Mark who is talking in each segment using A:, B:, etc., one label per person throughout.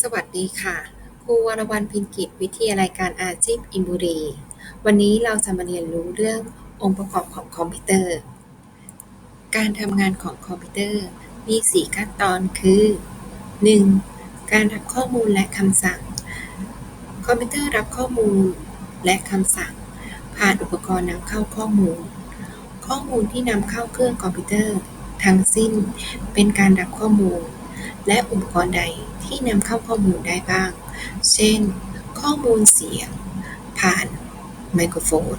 A: สวัสดีค่ะครูวรวรรณพินกิจวิทยาลัยการอาชีพอินบุรี วันนี้เราจะมาเรียนรู้เรื่ององค์ประกอบของคอมพิวเตอร์ การทำงานของคอมพิวเตอร์มี 4 ขั้นตอนคือ 1. การรับข้อมูลและคำสั่ง คอมพิวเตอร์รับข้อมูลและคำสั่ง ผ่านอุปกรณ์นำเข้าข้อมูล ข้อมูลที่นำเข้าเครื่องคอมพิวเตอร์ ทั้งสิ้นเป็นการรับข้อมูล และอุปกรณ์ใดที่นำเข้าข้อมูลได้บ้าง เช่น ข้อมูลเสียง ผ่านไมโครโฟน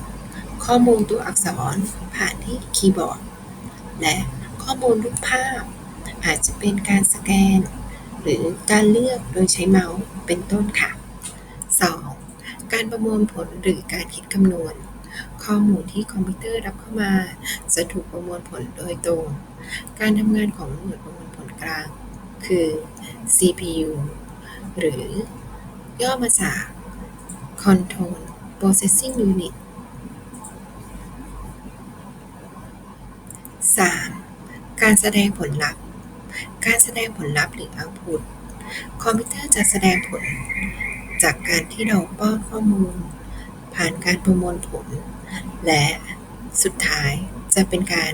A: ข้อมูลตัวอักษรผ่านที่คีย์บอร์ด และข้อมูลรูปภาพ อาจจะเป็นการสแกน หรือการเลือกโดยใช้เมาส์เป็นต้นค่ะ 2. การประมวลผลหรือการคิดคำนวณ ข้อมูลที่คอมพิวเตอร์รับเข้ามา จะถูกประมวลผลโดยตรง การทำงานของหน่วยประมวลผลกลาง คือ CPU หรือย่อมาจาก Control Processing Unit 3. การแสดงผลลัพธ์ การแสดงผลลัพธ์หรือ Output คอมพิวเตอร์จะแสดงผล จากการที่เราป้อนข้อมูล ผ่านการประมวลผล และสุดท้ายจะเป็นการ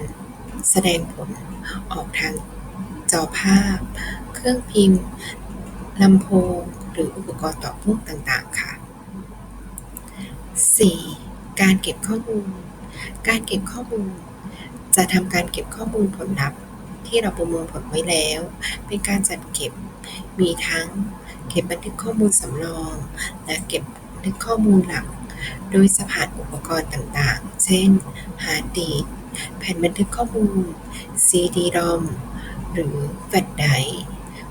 A: แสดงผลออกทาง จอภาพ เครื่องพิมพ์ ลำโพง หรืออุปกรณ์ต่อพ่วงต่างๆ ค่ะ 4. การเก็บข้อมูล การเก็บข้อมูล จะทำการเก็บข้อมูลผลลัพธ์ ที่เราประมวลผลไว้แล้ว เป็นการจัดเก็บ มีทั้งเก็บบันทึกข้อมูลสำรอง และเก็บบันทึกข้อมูลหลัก โดยจะผ่านอุปกรณ์ต่างๆ เช่น ฮาร์ดดิสก์แผ่นบันทึกข้อมูล CD-ROM หรือแฟลชไดร์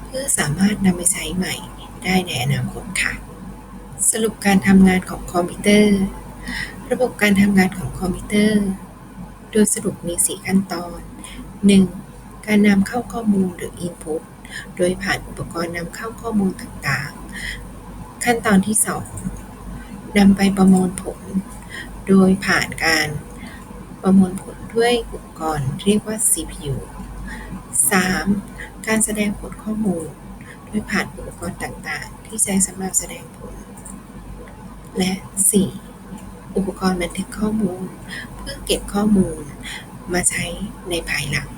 A: เพื่อสามารถนำไปใช้ใหม่ได้ในอนาคตค่ะ สรุปการทำงานของคอมพิวเตอร์ ระบบการทำงานของคอมพิวเตอร์ โดยสรุปมี 4 ขั้นตอน 1. การนำเข้าข้อมูลหรือ Input โดยผ่านอุปกรณ์นำเข้าข้อมูลต่างๆ ขั้นตอนที่ 2นำไปประมวลผล โดยผ่านการประมวลผลด้วยอุปกรณ์เรียกว่า CPU 3. การแสดงผลข้อมูล โดยผ่านอุปกรณ์ต่างๆ ที่ใช้สำหรับแสดงผล และ 4. อุปกรณ์บันทึกข้อมูล เพื่อเก็บข้อมูลมาใช้ในภายหลัง